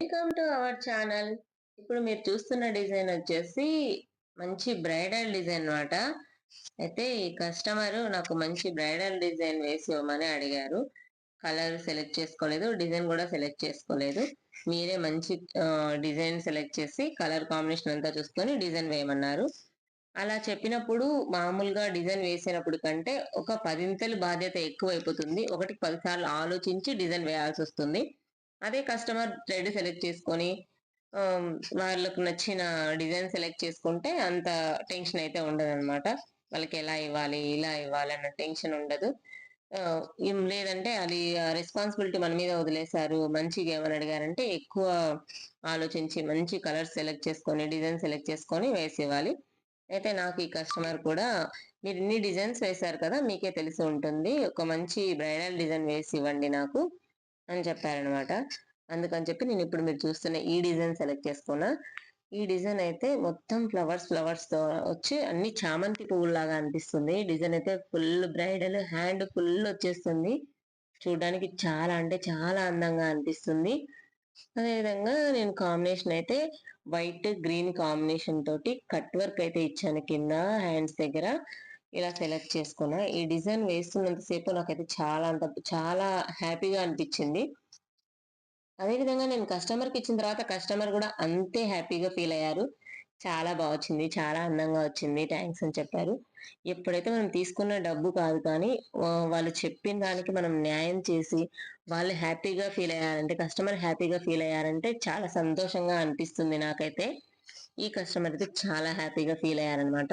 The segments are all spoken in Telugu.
వెల్కమ్ టు అవర్ ఛానల్ ఇప్పుడు మీరు చూస్తున్న డిజైన్ వచ్చేసి మంచి బ్రైడల్ డిజైన్ అన్నమాట. అయితే ఈ కస్టమర్ నాకు మంచి బ్రైడల్ డిజైన్ వేసి ఇవ్వమని అడిగారు. కలర్ సెలెక్ట్ చేసుకోలేదు డిజైన్ కూడా సెలెక్ట్ చేసుకోలేదు. మీరే మంచి డిజైన్ సెలెక్ట్ చేసి కలర్ కాంబినేషన్ అంతా చూసుకొని డిజైన్ వేయమన్నారు. అలా చెప్పినప్పుడు మామూలుగా డిజైన్ వేసినప్పుడు కంటే ఒక పదింతలు బాధ్యత ఎక్కువ అయిపోతుంది ఒకటికి పదిసార్లు ఆలోచించి డిజైన్ వేయాల్సి వస్తుంది. అదే కస్టమర్ థ్రెడ్ సెలెక్ట్ చేసుకొని వాళ్ళకు నచ్చిన డిజైన్ సెలెక్ట్ చేసుకుంటే అంత టెన్షన్ అయితే ఉండదు అనమాట వాళ్ళకి ఎలా ఇవ్వాలి ఇలా ఇవ్వాలి అన్న టెన్షన్ ఉండదు. ఏం లేదంటే అది రెస్పాన్సిబిలిటీ మన మీద వదిలేశారు మంచిగా ఏమని అడిగారంటే ఎక్కువ ఆలోచించి మంచి కలర్స్ సెలెక్ట్ చేసుకొని డిజైన్ సెలెక్ట్ చేసుకొని వేసి ఇవ్వాలి. అయితే నాకు ఈ కస్టమర్ కూడా మీరు ఇన్ని డిజైన్స్ వేశారు కదా మీకే తెలిసి ఉంటుంది. ఒక మంచి బ్రైడల్ డిజైన్ వేసి ఇవ్వండి నాకు. అని చెప్పారనమాట. అందుకని చెప్పి నేను ఇప్పుడు మీరు చూస్తున్న ఈ డిజైన్ సెలెక్ట్ చేసుకున్నా ఈ డిజైన్ అయితే మొత్తం ఫ్లవర్స్ ఫ్లవర్స్తో వచ్చి అన్ని చామంతి పువ్వులాగా అనిపిస్తుంది. డిజైన్ అయితే ఫుల్ బ్రైడల్ హ్యాండ్ ఫుల్ వచ్చేస్తుంది. చూడడానికి చాలా అంటే చాలా అందంగా అనిపిస్తుంది. అదేవిధంగా నేను కాంబినేషన్ అయితే వైట్ గ్రీన్ కాంబినేషన్ తోటి కట్ వర్క్ అయితే ఇచ్చాను కింద హ్యాండ్స్ దగ్గర. ఇలా సెలెక్ట్ చేసుకున్నా. ఈ డిజైన్ వేస్తున్నంతసేపు నాకైతే చాలా అంత చాలా హ్యాపీగా అనిపించింది. అదేవిధంగా నేను కస్టమర్కి ఇచ్చిన తర్వాత కస్టమర్ కూడా అంతే హ్యాపీగా ఫీల్ అయ్యారు. చాలా బాగా వచ్చింది చాలా అందంగా వచ్చింది థ్యాంక్స్ అని చెప్పారు. ఎప్పుడైతే మనం తీసుకున్న డబ్బు కాదు కానీ వాళ్ళు చెప్పిన దానికి మనం న్యాయం చేసి వాళ్ళు హ్యాపీగా ఫీల్ అయ్యారంటే కస్టమర్ హ్యాపీగా ఫీల్ అయ్యారంటే చాలా సంతోషంగా అనిపిస్తుంది నాకైతే. ఈ కస్టమర్ అయితే చాలా హ్యాపీగా ఫీల్ అయ్యారనమాట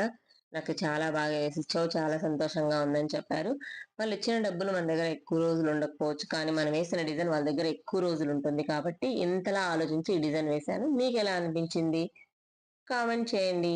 నాకు చాలా బాగా వేసిచ్చావు చాలా సంతోషంగా ఉందని చెప్పారు. వాళ్ళు ఇచ్చిన డబ్బులు మన దగ్గర ఎక్కువ రోజులు ఉండకపోవచ్చు. కానీ మనం వేసిన డిజైన్ వాళ్ళ దగ్గర ఎక్కువ రోజులు ఉంటుంది కాబట్టి ఇంతలా ఆలోచించి ఈ డిజైన్ వేశాను. మీకు ఎలా అనిపించింది? కామెంట్ చేయండి.